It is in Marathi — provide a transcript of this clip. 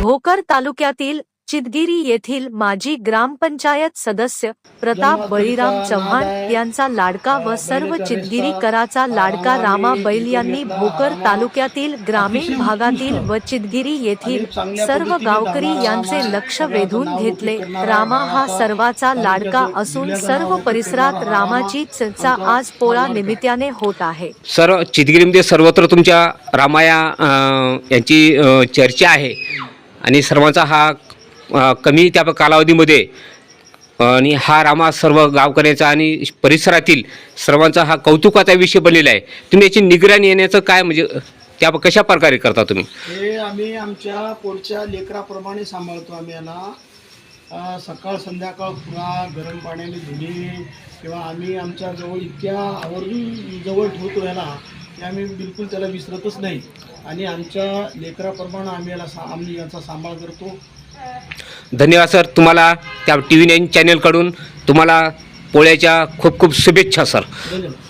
भोकर तालुक्यातील चिदगिरी येथील माजी ग्रामपंचायत सदस्य प्रताप बळीराम चव्हाण यांचा लाडका व सर्व चिदगिरीकराचा लाडका रामा बैल यांनी भोकर तालुक्यातील ग्रामीण भागातील व चिदगिरी येथील सर्व गावकरी यांचे लक्ष वेधून घेतले. रामा हा सर्वाचा लाडका असून सर्व परिसरात रामाची चर्चा आज पोळा निमित्ताने होत आहे. सर्व चितगिरीमध्ये सर्वत्र तुमच्या रामाया अ, यांची चर्चा आहे. आणि सर्वांचा हा कमी त्या कालावधीमध्ये आणि हा रामा सर्व गावकऱ्याचा आणि परिसरातील सर्वांचा हा कौतुकाचा विषय बनलेला आहे. तुम्ही याची निगराणी येण्याचं काय म्हणजे त्या कशा प्रकारे करता तुम्ही? हे आम्ही आमच्या पोटच्या लेकराप्रमाणे सांभाळतो आम्ही याला सकाळ संध्याकाळ पुरा गरम पाण्याने धुणे किंवा आम्ही आमच्या जवळ इतक्या आवर्जून जवळ ठेवतो याला. की आम्ही बिलकुल त्याला विसरतच नाही. आणि आमच्या लेकराप्रमाणे आम्ही याला सा आम्ही याचा सांभाळ करतो. धन्यवाद सर. तुम्हाला त्या टी व्ही नाईन चॅनलकडून तुम्हाला पोळ्याच्या खूप खूप शुभेच्छा सर. धन्यवाद.